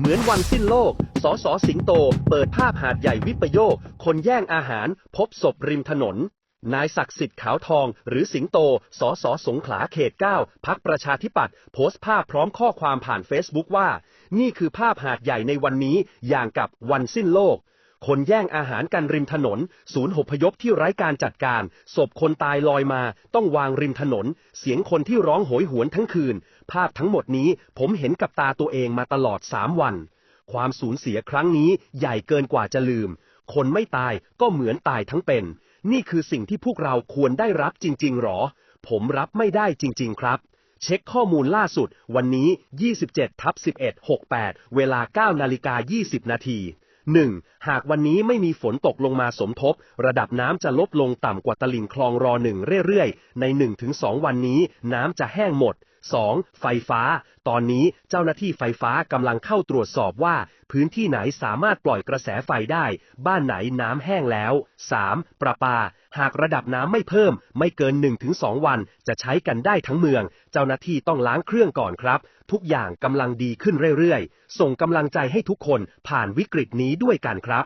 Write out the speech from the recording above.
เหมือนวันสิ้นโลก สอสอสิงโต เปิดภาพหาดใหญ่วิปโยค คนแย่งอาหาร พบศพริมถนน นายศักดิ์สิทธิ์ขาวทอง หรือสิงโต สอสอสงขลาเขต 9 พักประชาธิปัตย์โพสต์ภาพพร้อมข้อความผ่านเฟซบุ๊กว่า นี่คือภาพหาดใหญ่ในวันนี้ อย่างกับวันสิ้นโลก คนแย่งอาหารกันริมถนน ศูนย์หพยพที่ไร้การจัดการ ศพคนตายลอยมา ต้องวางริมถนน เสียงคนที่ร้องโหยหวนทั้งคืน ภาพทั้งหมดนี้ผมเห็นกับตาตัวเองมาตลอดสามวัน ความสูญเสียครั้งนี้ใหญ่เกินกว่าจะลืม คนไม่ตายก็เหมือนตายทั้งเป็น นี่คือสิ่งที่พวกเราควรได้รับจริง ๆ หรอ ผมรับไม่ได้จริง ๆ ครับเช็คข้อมูลล่าสุดวันนี้ 27ทับ11 68 เวลา 9 นาฬิกา 20 นาที 1. หากวันนี้ไม่มีฝนตกลงมาสมทบ ระดับน้ำจะลดลงต่ำกว่าตลิ่งคลองรอหนึ่งเรื่อยๆ ใน 1-2 วันนี้ น้ำจะแห้งหมด 2. ไฟฟ้า ตอนนี้เจ้าหน้าที่ไฟฟ้ากำลังเข้าตรวจสอบว่า พื้นที่ไหนสามารถปล่อยกระแสไฟได้ บ้านไหนน้ำแห้งแล้ว 3. ประปา หากระดับน้ำไม่เพิ่ม ไม่เกิน 1-2 วัน จะใช้กันได้ทั้งเมือง เจ้าหน้าที่ต้องล้างเครื่องก่อนครับ ทุกอย่างกำลังดีขึ้นเรื่อยๆ ส่งกำลังใจให้ทุกคนผ่านวิกฤตนี้ด้วยกันครับ